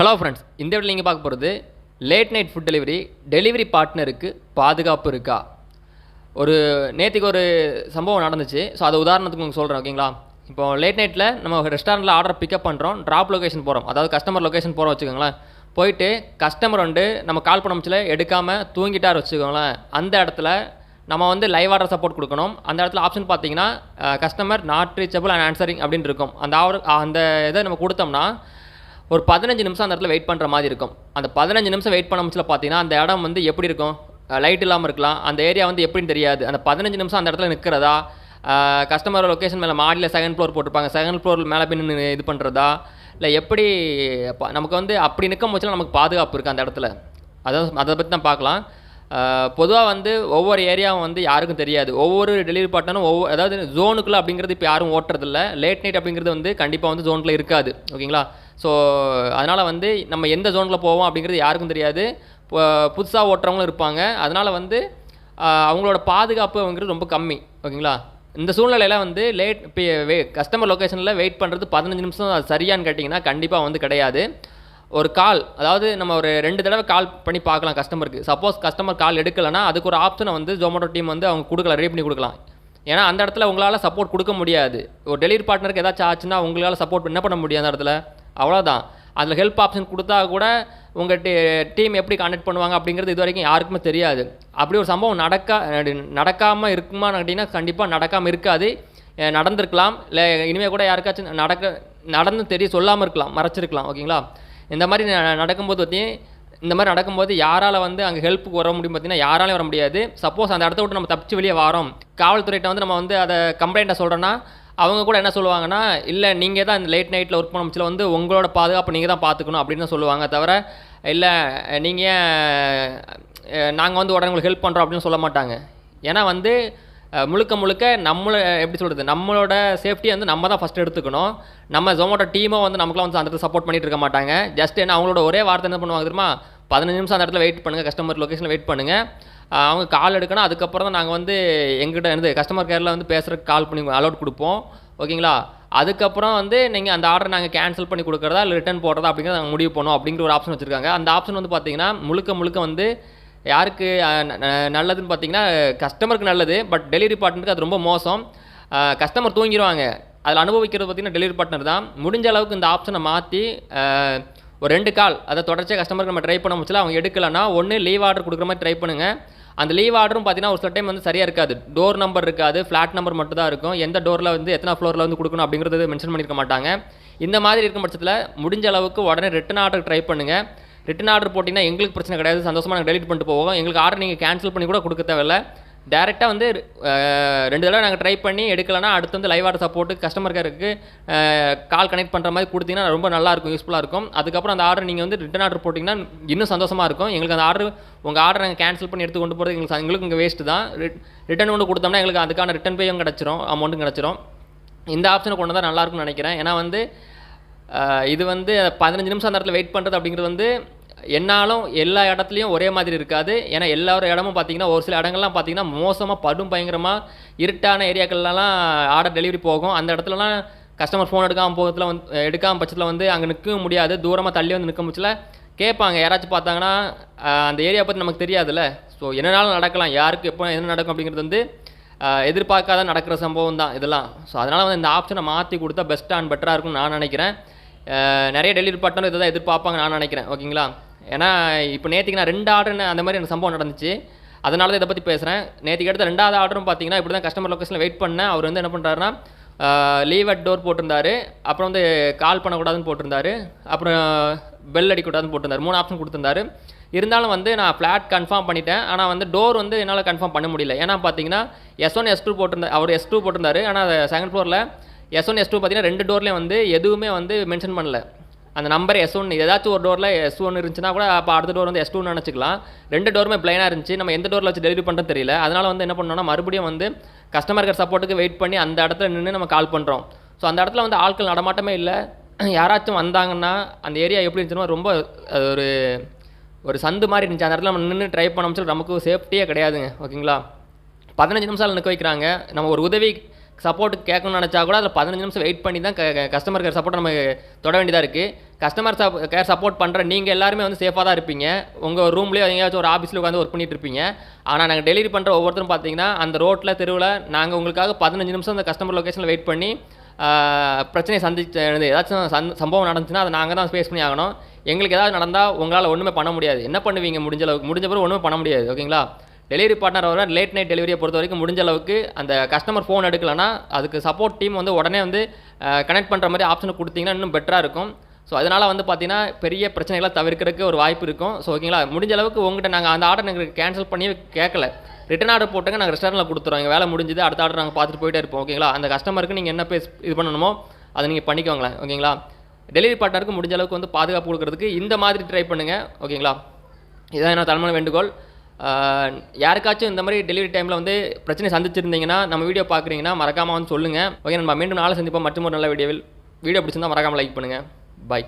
Hello friends இந்த வீட்டில் நீங்கள் பார்க்க போகிறது late night food delivery delivery பார்ட்னருக்கு பாதுகாப்பு இருக்கா? ஒரு நேற்றுக்கு ஒரு சம்பவம் நடந்துச்சு. ஸோ அதை உதாரணத்துக்கு உங்களுக்கு சொல்கிறேன் ஓகேங்களா இப்போ லேட் நைட்டில் நம்ம ரெஸ்டாரண்ட்டில் ஆர்டர் பிக்கப் பண்ணுறோம் ட்ராப் லொகேஷன் போகிறோம் அதாவது கஸ்டமர் லொக்கேஷன் போகிறோம் வச்சுக்கோங்களேன். போயிட்டு கஸ்டமர் வந்து நம்ம கால் பண்ண முச்சில் எடுக்காமல் தூங்கிட்டார் வச்சுக்கோங்களேன். அந்த இடத்துல நம்ம வந்து லைவ் ஆர்டர் சப்போர்ட் கொடுக்கணும். அந்த இடத்துல ஆப்ஷன் பார்த்தீங்கன்னா customer not reachable and answering அப்படின்னு இருக்கும். அந்த ஆர்டர் அந்த இதை நம்ம கொடுத்தோம்னா ஒரு பதினஞ்சு நிமிஷம் அந்த இடத்துல வெயிட் பண்ணுற மாதிரி இருக்கும். அந்த பதினஞ்சு நிமிஷம் வெயிட் பண்ண முச்சில் பார்த்தீங்கன்னா அந்த இடம் வந்து எப்படி இருக்கும்? லைட் இல்லாமல் இருக்கலாம். அந்த ஏரியா வந்து எப்படின்னு தெரியாது. அந்த பதினஞ்சு நிமிஷம் அந்த இடத்துல நிற்கிறதா கஸ்டமர் லொக்கேஷன் மேலே மாடியில் செகண்ட் ஃப்ளோர் போட்டிருப்பாங்க. செகண்ட் ஃப்ளோர் மேலே பின்னு இது பண்ணுறதா இல்லை எப்படி நமக்கு வந்து அப்படி நிற்க போச்சுல நமக்கு பாதுகாப்பு இருக்குது அந்த இடத்துல. அதை அதை பற்றி தான் பார்க்கலாம். பொதுவாக வந்து ஒவ்வொரு ஏரியாவும் வந்து யாருக்கும் தெரியாது. ஒவ்வொரு டெலிவரி பார்ட்னரும் ஒவ்வொரு அதாவது ஜோனுக்குள்ளே அப்படிங்கிறது இப்போ யாரும் ஓட்டுறதில்ல. லேட் நைட் அப்படிங்கிறது வந்து கண்டிப்பாக வந்து ஜோனுக்குள்ளே இருக்காது. ஓகேங்களா? ஸோ அதனால் வந்து நம்ம எந்த ஜோனில் போவோம் அப்படிங்கிறது யாருக்கும் தெரியாது. புதுசாக ஓட்டுறவங்களும் இருப்பாங்க. அதனால் வந்து அவங்களோட பாதுகாப்புங்கிறது ரொம்ப கம்மி. ஓகேங்களா? இந்த சூழ்நிலையில் வந்து லேட் இப்போ கஸ்டமர் லொக்கேஷனில் வெயிட் பண்ணுறது பதினஞ்சு நிமிஷம் அது சரியான்னு கேட்டிங்கன்னா கண்டிப்பாக வந்து கிடையாது. ஒரு கால் அதாவது நம்ம ஒரு ரெண்டு தடவை கால் பண்ணி பார்க்கலாம் கஸ்டமருக்கு சப்போஸ் கஸ்டமர் கால் எடுக்கலைன்னா அதுக்கு ஒரு ஆப்ஷனை வந்து ஜொமேட்டோ டீம் வந்து அவங்க கொடுக்கலாம் ரெடி பண்ணி கொடுக்கலாம். ஏன்னா அந்த இடத்துல உங்களால் சப்போர்ட் கொடுக்க முடியாது. ஒரு டெலிவரி பார்ட்னருக்கு ஏதாச்சும் ஆச்சுன்னா உங்களால் சப்போர்ட் என்ன பண்ண முடியும் அந்த இடத்துல? அவ்வளோதான் அதில் ஹெல்ப் ஆப்ஷன் கொடுத்தா கூட உங்கள் டீ டீம் எப்படி கான்டெக்ட் பண்ணுவாங்க அப்படிங்கிறது இது வரைக்கும் யாருக்குமே தெரியாது. அப்படி ஒரு சம்பவம் நடக்கா நடக்காமல் இருக்குமா கேட்டிங்கன்னா கண்டிப்பாக நடக்காமல் இருக்காது. நடந்திருக்கலாம். இல்லை இனிமேல் கூட யாருக்காச்சும் நடக்க நடந்து தெரிய சொல்லாமல் இருக்கலாம் மறைச்சிருக்கலாம். ஓகேங்களா? இந்த மாதிரி ந- நடக்கும்போது பற்றி இந்த மாதிரி நடக்கும்போது யாரால் வந்து அங்கே ஹெல்ப்புக்கு வர முடியும் பார்த்தீங்கன்னா யாராலையும் வர முடியாது. சப்போஸ் அந்த இடத்த விட்டு நம்ம தப்பிச்சு வெளியே வரோம். காவல்துறையிட்ட வந்து நம்ம வந்து அதை கம்ப்ளைண்ட்டை சொல்கிறோன்னா அவங்க கூட என்ன சொல்லுவாங்கன்னா இல்லை நீங்கள் தான் இந்த லேட் நைட்டில் ஒர்க் பண்ண முச்சில் வந்து உங்களோட பாதுகாப்பு நீங்கள் தான் பார்த்துக்கணும் அப்படின்னு தான் சொல்லுவாங்க தவிர இல்லை நீங்கள் நாங்கள் வந்து உடனே உங்களுக்கு ஹெல்ப் பண்ணுறோம் அப்படின்னு சொல்ல மாட்டாங்க. ஏன்னா வந்து முழுக்க முழுக்க நம்மளை எப்படி சொல்கிறது நம்மளோட சேஃப்டியை வந்து நம்ம தான் ஃபஸ்ட் எடுத்துக்கணும். நம்ம ஜொமோட்டோ டீமும் வந்து நமக்குலாம் வந்து அந்த இடத்துல சப்போர்ட் பண்ணிட்டு இருக்க மாட்டாங்க. ஜஸ்ட் என்ன அவங்களோட ஒரே வார்த்தை என்ன பண்ணுவாங்க தெரியுமா? பதினஞ்சு நிமிஷம் அந்த இடத்துல வெயிட் பண்ணுங்கள் கஸ்டமர் லொக்கேஷனில் வெயிட் பண்ணுங்கள் அவங்க கால் எடுக்கணும் அதுக்கப்புறம் தான் நாங்கள் வந்து எங்கிட்ட இருந்து கஸ்டமர் கேரில் வந்து பேசுகிறக்கு கால் பண்ணி அலோட் கொடுப்போம். ஓகேங்களா? அதுக்கப்புறம் வந்து நீங்கள் அந்த ஆர்டர் நாங்கள் கேன்சல் பண்ணி கொடுக்குறதா இல்லை ரிட்டர்ன் போடுறதா அப்படிங்கிறத நாங்கள் முடிவு பண்ணோம் அப்படிங்கிற ஒரு ஆப்ஷன் வச்சுருக்காங்க. அந்த ஆப்ஷன் வந்து பார்த்தீங்கன்னா முழுக்க முழுக்க வந்து யாருக்கு நல்லதுன்னு பார்த்தீங்கன்னா கஸ்டமருக்கு நல்லது பட் டெலிவரி பார்ட்னருக்கு அது ரொம்ப மோசம். கஸ்டமர் தூங்கிடுவாங்க அதில் அனுபவிக்கிறது பார்த்தீங்கன்னா டெலிவரி பார்ட்னர் தான். முடிஞ்ச அளவுக்கு இந்த ஆப்ஷனை மாற்றி ஒரு ரெண்டு கால் அதை தொடர்ச்சியாக கஸ்டமருக்கு நம்ம ட்ரை பண்ண முடிச்சல அவங்க எடுக்கலைன்னா ஒன்று லீவ் ஆர்டர் கொடுக்குற மாதிரி ட்ரை பண்ணுங்கள் அந்த லீவ் ஆர்டரும் பார்த்தீங்கன்னா ஒரு சில டைம் வந்து சரியாக இருக்காது. டோர் நம்பர் இருக்காது ஃப்ளாட் நம்பர் மட்டும் தான் இருக்கும். எந்த டோரில் வந்து எத்தனை ஃப்ளோரில் வந்து கொடுக்கணும் அப்படிங்கிறது மென்ஷன் பண்ணியிருக்க மாட்டாங்க. இந்த மாதிரி இருக்கும் பட்சத்தில் முடிஞ்ச அளவுக்கு உடனே ரிட்டன் ஆர்டர் ட்ரை பண்ணுங்கள் ரிட்டன் ஆர்டர் போட்டிங்கன்னா எங்களுக்கு பிரச்சனை கிடையாது சந்தோஷமாக நாங்கள் டெலிட் பண்ணிட்டு போவோம். எங்களுக்கு ஆர்டர் நீங்கள் கேன்சல் பண்ணி கூட கொடுக்க தேவையில்ல. டேரெக்டாக வந்து ரெண்டு தடவை நாங்கள் ட்ரை பண்ணி எடுக்கலைன்னா அடுத்து வந்து லைவ் ஆர்டர் சப்போர்ட்டு கஸ்டமர் கேருக்கு கால் கனெக்ட் பண்ணுற மாதிரி கொடுத்தீங்கன்னா ரொம்ப நல்லாயிருக்கும் யூஸ்ஃபுல்லாக இருக்கும். அதுக்கப்புறம் அந்த ஆர்டர் நீங்கள் வந்து ரிட்டன் ஆர்டர் போட்டிங்கன்னா இன்னும் சந்தோஷமாக இருக்கும். எங்களுக்கு அந்த ஆர்டர் உங்கள் ஆர்டர் நாங்கள் கேன்சல் பண்ணி எடுத்து கொண்டு போகிறது எங்களுக்கு எங்களுக்கு இங்கே வேஸ்ட்டு தான். ரிட்டன் கொண்டு கொடுத்தோம்னா எங்களுக்கு அதுக்கான ரிட்டன் பேயும் கிடச்சிரும் அமௌண்ட்டும் கிடச்சிரும். இந்த ஆப்ஷனை கொண்டு வந்தால் நல்லா இருக்கும்னு நினைக்கிறேன். ஏன்னா வந்து இது வந்து பதினஞ்சு நிமிஷம் அந்த இடத்துல வெயிட் பண்ணுறது அப்படிங்கிறது வந்து என்னாலும் எல்லா இடத்துலையும் ஒரே மாதிரி இருக்காது. ஏன்னா எல்லா ஒரு இடமும் பார்த்தீங்கன்னா ஒரு சில இடங்கள்லாம் பார்த்தீங்கன்னா மோசமாக படும் பயங்கரமாக இருட்டான ஏரியாக்கள்லாம் ஆர்டர் டெலிவரி போகும். அந்த இடத்துலலாம் கஸ்டமர் ஃபோன் எடுக்காமல் போகிறதுல வந்து எடுக்காமல் பட்சத்தில் வந்து அங்கே நிற்க முடியாது. தூரமாக தள்ளி வந்து நிற்க முடிச்சல கேட்பாங்க. யாராச்சும் பார்த்தாங்கன்னா அந்த ஏரியா பற்றி நமக்கு தெரியாதுல்ல. ஸோ என்னனாலும் நடக்கலாம். யாருக்கு எப்போ என்ன நடக்கும் அப்படிங்கிறது வந்து எதிர்பார்க்காத நடக்கிற சம்பவம் தான் இதெல்லாம். ஸோ அதனால் வந்து இந்த ஆப்ஷனை மாற்றி கொடுத்தா பெஸ்ட்டாக அண்ட் பெட்டராக இருக்கும்னு நான் நினைக்கிறேன். நிறைய டெலிவரி பார்ட்னர் இதை தான் எதிர்பார்ப்பாங்க நான் நினைக்கிறேன். ஓகேங்களா? ஏன்னா இப்போ நேற்றுக்கு நான் ரெண்டு ஆர்டர்னு அந்த மாதிரி எனக்கு சம்பவம் நடந்துச்சு. அதனால தான் இதை பற்றி பேசுகிறேன் நேற்றுக்கு எடுத்த ரெண்டாவது ஆர்டரும் பார்த்தீங்கன்னா இப்படி தான் கஸ்டமர் லொக்கேஷனில் வெயிட் பண்ணேன். அவர் வந்து என்ன பண்ணுறாருன்னா லீவ் அட் டோர் போட்டிருந்தாரு. அப்புறம் வந்து கால் பண்ணக்கூடாதுன்னு போட்டிருந்தாரு. அப்புறம் பெல் அடிக்கூடாதுன்னு போட்டிருந்தாரு. மூணு ஆப்ஷன் கொடுத்துருந்தாரு. இருந்தாலும் வந்து நான் ஃப்ளாட் கன்ஃபார்ம் பண்ணிட்டேன். ஆனால் வந்து டோர் வந்து என்னால் கன்ஃபார்ம் பண்ண முடியல. ஏன்னா பார்த்தீங்கன்னா எஸ் ஒன் எஸ் டூ போட்டிருந்தா அவர் எஸ் டூ போட்டிருந்தாரு. ஆனால் செகண்ட் ஃப்ளோரில் எஸ் ஒன் எஸ் டூ பார்த்தீங்கன்னா ரெண்டு டோர்லேயும் வந்து எதுவுமே வந்து மென்ஷன் பண்ணல. அந்த நம்பர் எஸ் ஒன் ஏதாச்சும் ஒரு டோரில் எஸ் ஒன் இருந்துச்சுன்னா கூட அப்போ அடுத்த டோர் வந்து எஸ் டூன்னு நினச்சிக்கலாம். ரெண்டு டோருமே பிளைனாக இருந்துச்சு. நம்ம எந்த டோரில் வச்சு டெலிவரி பண்ணுறது தெரியல. அதனால் வந்து என்ன பண்ணோம்னா மறுபடியும் வந்து கஸ்டமர் கேர் சப்போர்ட்டுக்கு வெயிட் பண்ணி அந்த இடத்துல நின்று நம்ம கால் பண்ணுறோம் ஸோ அந்த இடத்துல வந்து ஆட்கள் நடமாட்டமே இல்லை. யாராச்சும் வந்தாங்கன்னா அந்த ஏரியா எப்படி இருந்துச்சுன்னா ரொம்ப அது ஒரு ஒரு சந்து மாதிரி இருந்துச்சு. அந்த இடத்துல நம்ம நின்று ட்ரை பண்ணோம்னு சொல்லி நமக்கு சேஃப்டியே கிடையாதுங்க. ஓகேங்களா பதினஞ்சு நிமிஷம் நிற்க வைக்கிறாங்க. நம்ம ஒரு உதவி சப்போர்ட் கேட்கணும்னு நினச்சா கூட அதில் பதினஞ்சு நிமிஷம் வெயிட் பண்ணி தான் கஸ்டமர் கேர் சப்போர்ட் நம்ம தொட வேண்டியதாக இருக்குது கஸ்டமர் கேர் சப்போர்ட் பண்ணுற நீங்கள் எல்லாருமே வந்து சேஃபாக தான் இருப்பீங்க. உங்கள் ரூம்லேயே எங்கேயாச்சும் ஒரு ஆஃபீஸில் உட்காந்து ஒர்க் பண்ணிட்டு இருப்பீங்க. ஆனால் நாங்கள் டெலிவரி பண்ணுற ஒவ்வொருத்தரும் பார்த்தீங்கன்னா அந்த ரோட்டில் தெருவில் நாங்கள் உங்களுக்காக பதினஞ்சு நிமிஷம் அந்த கஸ்டமர் லொக்கேஷனில் வெயிட் பண்ணி பிரச்சனையை சந்திச்ச ஏதாச்சும் சந் சம்பவம் நடந்துச்சுன்னா அதை நாங்கள் தான் ஃபேஸ் பண்ணி ஆகணும். எங்களுக்கு ஏதாவது நடந்தால் உங்களால் ஒன்றுமே பண்ண முடியாது. என்ன பண்ணுவீங்க? முடிஞ்ச அளவுக்கு முடிஞ்ச பிறகு ஒன்றுமே பண்ண முடியாது. ஓகேங்களா? டெலிவரி பார்ட்னர் வர லேட் நைட் டெலிவரியை பொறுத்த வரைக்கும் முடிஞ்ச அளவுக்கு அந்த கஸ்டமர் ஃபோன் எடுக்கலன்னா அதுக்கு சப்போர்ட் டீம் வந்து உடனே வந்து கனெக்ட் பண்ணுற மாதிரி ஆப்ஷன் கொடுத்தீங்கன்னா இன்னும் பெட்டராக இருக்கும். ஸோ அதனால் வந்து பார்த்தீங்கன்னா பெரிய பிரச்சனைகளை தவிர்க்கிறதுக்கு ஒரு வாய்ப்பு இருக்கும். ஸோ ஓகேங்களா முடிஞ்ச அளவுக்கு உங்கள்கிட்ட நாங்கள் அந்த ஆர்டர் எங்களுக்கு கேன்சல் பண்ணி கேட்கல ரிட்டன் ஆர்டர் போட்டுங்க நாங்கள் ரெஸ்டாரண்ட்டில் கொடுத்துருவோம் எங்கள் வேலை முடிஞ்சது அடுத்த ஆர்டர் நாங்கள் பார்த்துட்டு போயிட்டே இருப்போம். ஓகேங்களா அந்த கஸ்டமருக்கு நீங்கள் என்ன பேஸ் இது பண்ணணுமோ அதை நீங்கள் பண்ணிக்கோங்களேன். ஓகேங்களா டெலிவரி பார்ட்னருக்கு முடிஞ்ச அளவுக்கு வந்து பாதுகாப்பு கொடுக்குறதுக்கு இந்த மாதிரி ட்ரை பண்ணுங்கள் ஓகேங்களா இதான் என்ன தலைமையான வேண்டுகோள். யாருக்காச்சும் இந்த மாதிரி டெலிவரி டைமில் வந்து பிரச்சனை சந்திச்சிருந்தீங்கன்னா நம்ம வீடியோ பார்க்குறீங்கன்னா மறக்காமல் வந்து சொல்லுங்கள் ஓகே நம்ம மீண்டும் நாளை சந்திப்போம். மற்றும் ஒரு நல்ல வீடியோவில் வீடியோ பிடிச்சிருந்தா மறக்காமல் லைக் பண்ணுங்கள் பாய்